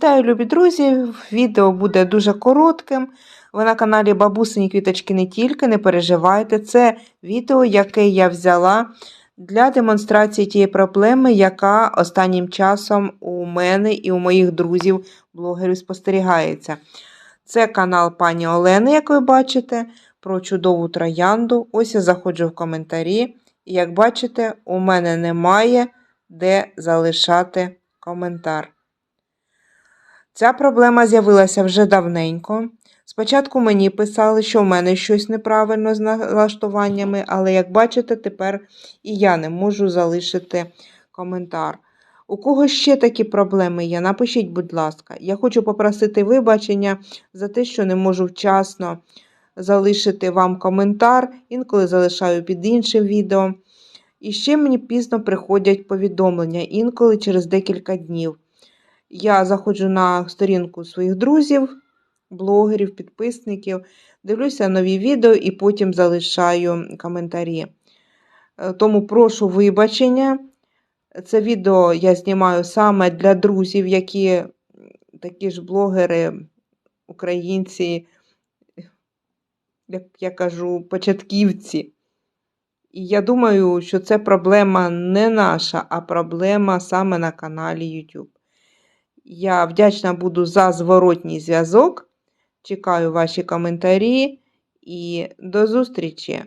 Вітаю, любі друзі! Відео буде дуже коротким. Ви на каналі Бабусині Квіточки не тільки, не переживайте. Це відео, яке я взяла для демонстрації тієї проблеми, яка останнім часом у мене і у моїх друзів-блогерів спостерігається. Це канал пані Олени, як ви бачите, про чудову троянду. Ось я заходжу в коментарі. І як бачите, у мене немає де залишати коментар. Ця проблема з'явилася вже давненько. Спочатку мені писали, що в мене щось неправильно з налаштуваннями, але як бачите, тепер і я не можу залишити коментар. У кого ще такі проблеми є, напишіть, будь ласка. Я хочу попросити вибачення за те, що не можу вчасно залишити вам коментар, інколи залишаю під іншим відео. І ще мені пізно приходять повідомлення, інколи через декілька днів. Я заходжу на сторінку своїх друзів, блогерів, підписників, дивлюся нові відео і потім залишаю коментарі. Е, Тому прошу вибачення. Це відео я знімаю саме для друзів, які такі ж блогери, українці, як я кажу, початківці. І я думаю, що це проблема не наша, а проблема саме на каналі YouTube. Я вдячна буду за зворотній зв'язок. Чекаю ваші коментарі і до зустрічі!